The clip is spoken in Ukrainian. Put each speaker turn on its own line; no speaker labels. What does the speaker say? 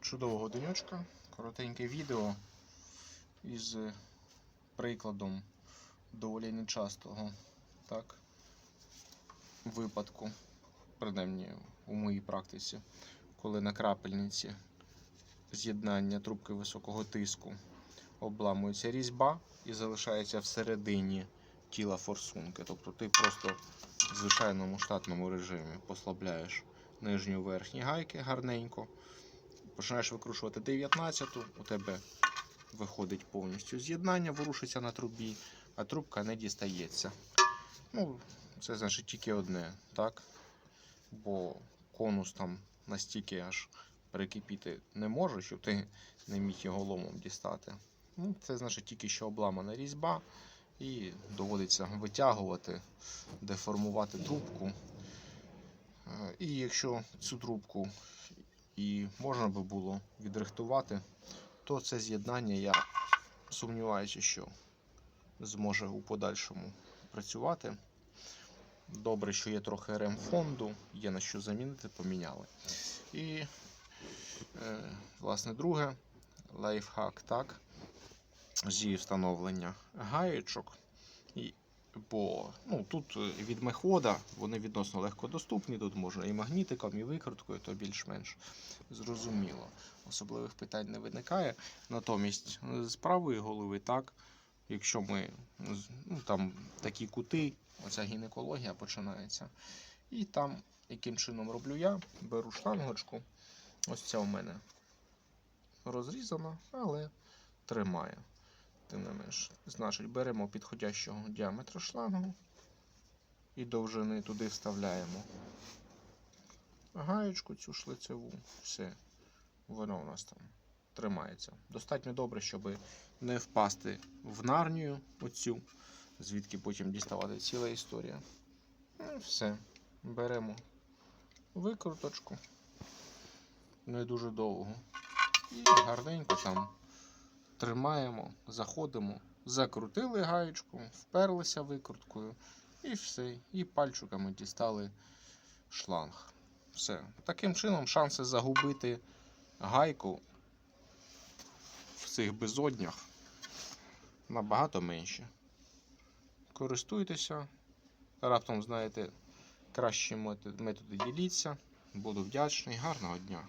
Чудового денечка. Коротеньке відео із прикладом доволі нечастого так, випадку, принаймні у моїй практиці, коли на крапельниці з'єднання трубки високого тиску обламується різьба і залишається всередині тіла форсунки. Тобто ти просто в звичайному штатному режимі послабляєш нижню верхні гайки гарненько. Починаєш викручувати 19-ту, у тебе виходить повністю з'єднання, ворушиться на трубі, а трубка не дістається. Ну, це значить тільки одне, так? Бо конус там настільки аж перекипіти не може, щоб ти не міг його ломом дістати. Ну, це значить тільки що обламана різьба, і доводиться витягувати, деформувати трубку. Е, І якщо цю трубку і можна би було відрихтувати, то це з'єднання я сумніваюся, що зможе у подальшому працювати. Добре, що є трохи ремфонду, є на що замінити, поміняли. І, е, власне, друге, лайфхак, так, зі встановлення гаєчок. І, бо ну, тут е, від мехвода вони відносно легко доступні, тут можна і магнітиком, і викруткою, то більш-менш зрозуміло. Особливих питань не виникає. Натомість е, з правої голови, так, якщо ми ну, там такі кути, оця гінекологія починається. І там, яким чином роблю я, беру штангочку. Ось ця у мене розрізана, але тримає. Тим значить, беремо підходящого діаметра шлангу і довжини туди вставляємо гаєчку цю шлицеву. Все, воно у нас там тримається. Достатньо добре, щоб не впасти в нарнію оцю, звідки потім діставати ціла історія. Ну, і все. Беремо викруточку. Не дуже довго. І гарненько там тримаємо, заходимо, закрутили гаєчку, вперлися викруткою і все. І пальчиками дістали шланг. Все. Таким чином шанси загубити гайку в цих безоднях набагато менші. Користуйтеся. Раптом знаєте кращі методи, діліться. Буду вдячний. Гарного дня!